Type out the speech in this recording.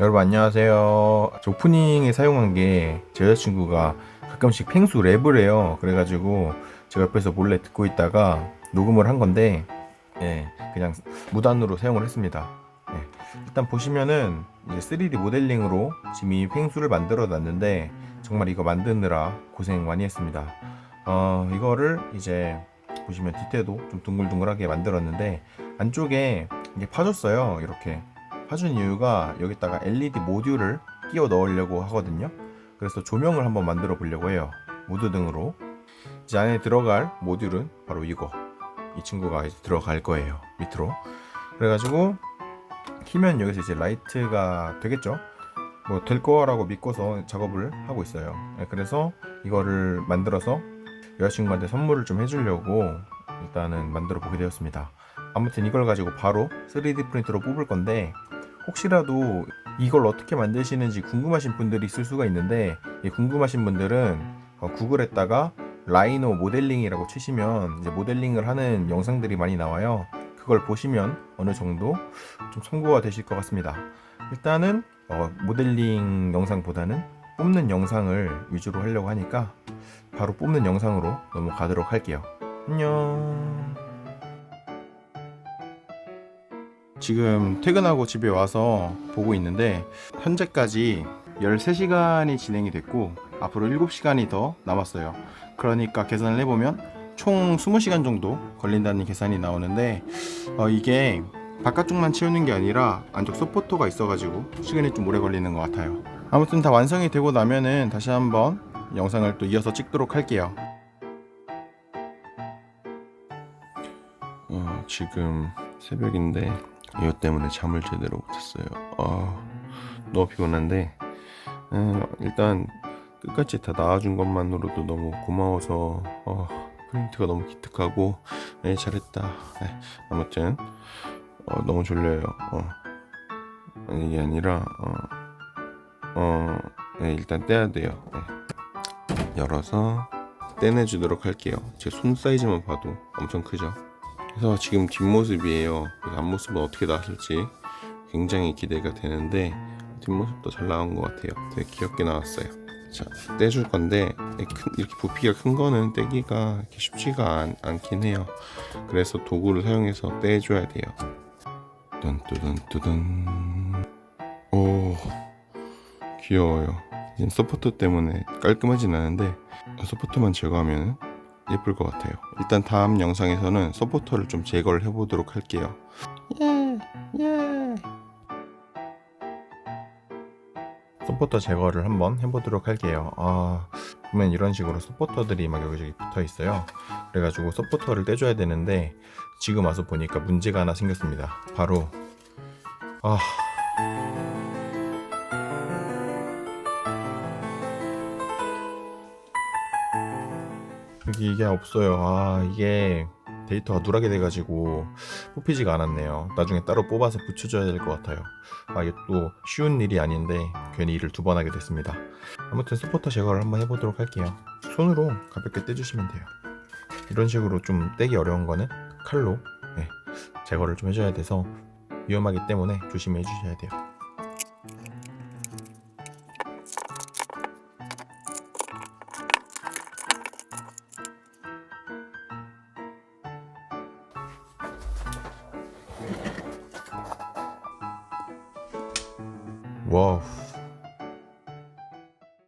여러분 안녕하세요. 저 오프닝에 사용한 게 제 여자친구가 가끔씩 펭수 랩을 해요. 그래가지고 제가 옆에서 몰래 듣고 있다가 녹음을 한 건데 예, 그냥 무단으로 사용을 했습니다. 예, 일단 보시면은 이제 3D 모델링으로 지금 이 펭수를 만들어 놨는데 정말 이거 만드느라 고생 많이 했습니다. 어, 이거를 이제 보시면 뒤태도 좀 둥글둥글하게 만들었는데 안쪽에 이게 파줬어요. 이렇게 파준 이유가 여기다가 LED 모듈을 끼워 넣으려고 하거든요. 그래서 조명을 한번 만들어 보려고 해요. 무드 등으로. 이제 안에 들어갈 모듈은 바로 이거. 이 친구가 이제 들어갈 거예요. 밑으로. 그래가지고 키면 여기서 이제 라이트가 되겠죠. 뭐 될 거라고 믿고서 작업을 하고 있어요. 네, 그래서 이거를 만들어서 여자친구한테 선물을 좀 해주려고 일단은 만들어 보게 되었습니다. 아무튼 이걸 가지고 바로 3D 프린터로 뽑을 건데 혹시라도 이걸 어떻게 만드시는지 궁금하신 분들이 있을 수가 있는데 이 궁금하신 분들은 어, 구글에다가 라이노 모델링이라고 치시면 이제 모델링을 하는 영상들이 많이 나와요. 그걸 보시면 어느 정도 좀 참고가 되실 것 같습니다. 일단은 어, 모델링 영상보다는 뽑는 영상을 위주로 하려고 하니까 바로 뽑는 영상으로 넘어가도록 할게요. 안녕. 지금 퇴근하고 집에 와서 보고 있는데 현재까지 13시간이 진행이 됐고 앞으로 7시간이 더 남았어요. 그러니까 계산을 해보면 총 20시간 정도 걸린다는 계산이 나오는데 어, 이게 바깥쪽만 채우는 게 아니라 안쪽 서포터가 있어가지고 시간이 좀 오래 걸리는 것 같아요. 아무튼 다 완성이 되고 나면은 다시 한번 영상을 또 이어서 찍도록 할게요. 어, 지금 새벽인데 이것 때문에 잠을 제대로 못했어요. 아, 너무 피곤한데 음, 일단 끝까지 다 나와준 것만으로도 너무 고마워서 어, 프린트가 너무 기특하고 네, 잘했다. 네, 아무튼 어, 너무 졸려요. 어, 이게 아니라 어, 어, 네, 일단 떼야 돼요. 네. 열어서 떼내주도록 할게요. 제 손 사이즈만 봐도 엄청 크죠. 그래서 지금 뒷모습이에요. 앞모습은 어떻게 나왔을지 굉장히 기대가 되는데 뒷모습도 잘 나온 것 같아요. 되게 귀엽게 나왔어요. 자, 떼줄 건데 이렇게, 부피가 큰 거는 떼기가 쉽지가 않, 않긴 해요. 그래서 도구를 사용해서 떼줘야 돼요. 뚠뚜둔뚜둔 오 귀여워요. 이제 서포터 때문에 깔끔하진 않은데 서포터만 제거하면 예쁠 것 같아요. 일단 다음 영상에서는 서포터를 좀 제거를 해보도록 할게요. 예, 예. 서포터 제거를 한번 해보도록 할게요. 아, 보면 이런 식으로 서포터들이 막 여기저기 붙어 있어요. 그래가지고 서포터를 떼줘야 되는데 지금 와서 보니까 문제가 하나 생겼습니다. 바로 아. 여기 이게 없어요. 아, 이게 데이터가 누락이 돼가지고 뽑히지가 않았네요. 나중에 따로 뽑아서 붙여줘야 될 것 같아요. 아, 이게 또 쉬운 일이 아닌데 괜히 일을 두 번 하게 됐습니다. 아무튼 스포터 제거를 한번 해보도록 할게요. 손으로 가볍게 떼주시면 돼요. 이런 식으로 좀 떼기 어려운 거는 칼로 네, 제거를 좀 해줘야 돼서 위험하기 때문에 조심해 주셔야 돼요. 와우